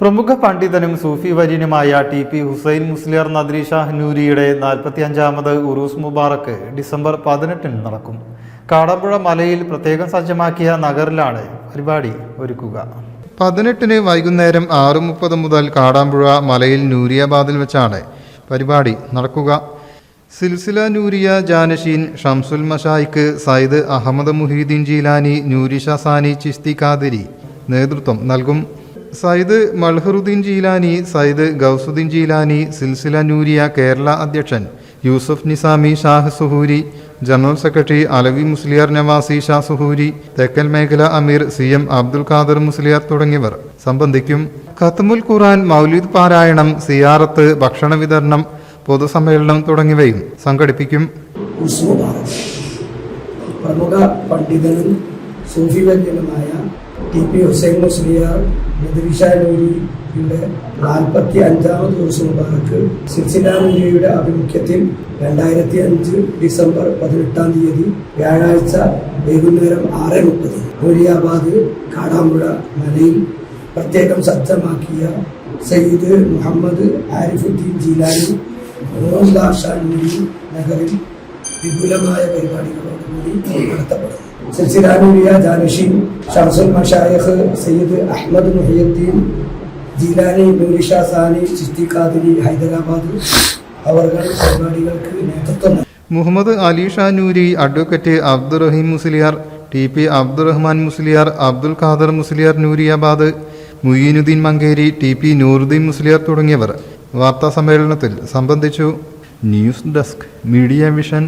പ്രമുഖ പണ്ഡിതനും സൂഫി വര്യനുമായ ടി പി ഹുസൈൻ മുസ്ലിയർ നദ്രി ഷാഹ് നൂരിയുടെ നാൽപ്പത്തിയഞ്ചാമത് ഉറൂസ് മുബാറക്ക് ഡിസംബർ പതിനെട്ടിന് നടക്കും. കാടമ്പുഴ മലയിൽ പ്രത്യേകം സജ്ജമാക്കിയ നഗറിലാണ് പരിപാടി ഒരുക്കുക. പതിനെട്ടിന് വൈകുന്നേരം ആറ് മുപ്പത് മുതൽ കാടാമ്പുഴ മലയിൽ നൂരിയാബാദിൽ വെച്ചാണ് പരിപാടി നടക്കുക. സിൽസില നൂരിയ ജാനഷീൻ ഷംസുൽ മഷായിക്ക് സയ്യിദ് അഹമ്മദ് മുഹീദ്ദീൻ ജീലാനി നൂരിഷ സാനി ചിസ്തി ഖാദിരി നേതൃത്വം നൽകും. സയ്യിദ് മൽഹറുദ്ദീൻ ജീലാനി സയ്യിദ് ഗൗസുദ്ദീൻ ജീലാനി സിൽസില നൂരിയ കേരള അധ്യക്ഷൻ യൂസഫ് നിസാമി ഷാഹ് സുഹൂരി ജനറൽ സെക്രട്ടറി അലവി മുസ്ലിയാർ നവാസി ഷാ സുഹൂരി തെക്കൻ മേഖല അമീർ സി എം അബ്ദുൽ ഖാദർ മുസ്ലിയാർ തുടങ്ങിയവർ. സംബന്ധിക്കും ഖത്തമുൽ ഖുറാൻ മൗലീദ് പാരായണം സിയാറത്ത് ഭക്ഷണ വിതരണം പൊതുസമ്മേളനം തുടങ്ങിയവയും സംഘടിപ്പിക്കും. പ്രമുഖ പണ്ഡിതനും സൂഫി ടി പി ഹുസൈൻ മുസ്ലിയാർ നദിരിഷ നൂരിയുടെ നാൽപ്പത്തി അഞ്ചാമത് ദിവസം മുബാറക്ക് സിൽസില നൂരിയുടെ ആഭിമുഖ്യത്തിൽ രണ്ടായിരത്തി അഞ്ച് ഡിസംബർ പതിനെട്ടാം തീയതി വ്യാഴാഴ്ച വൈകുന്നേരം ആറ് മുപ്പത് നൂരിയാബാദ് കാടാമ്പുഴ മലയിൽ പ്രത്യേകം സജ്ജമാക്കിയ സയ്യിദ് മുഹമ്മദ് ആരിഫുദ്ദീൻ ജീലാനി മോഹൻദാർ ഷാൻ നൂരി നഗറിൽ വിപുലമായ പരിപാടികളോടുകൂടി നടത്തപ്പെടും സിൽസിലാനൂരിയ ജാനിഷി ഷംസുൽ മഷായഖ് സയ്യിദ് അഹമ്മദ് മുഹിയുദ്ദീൻ ജീലാനി നൂരിഷ സാനി ചിസ്തി ഖാദിരി ഹൈദരാബാദ് അവർകൾ പരിപാടികൾക്ക് നേതൃത്വം Muhammad Ali Shah Noori advocate Abdurahim Musliyar T P Abdurahman Musliyar Abdul Khader Musliyar Nooriyabad Muyinuddin Mankeri T P Nooruddin Musliyar തുടങ്ങിയവർ. വാർത്താ സമ്മേളനത്തിൽ സംബന്ധിച്ചു. News desk media vision.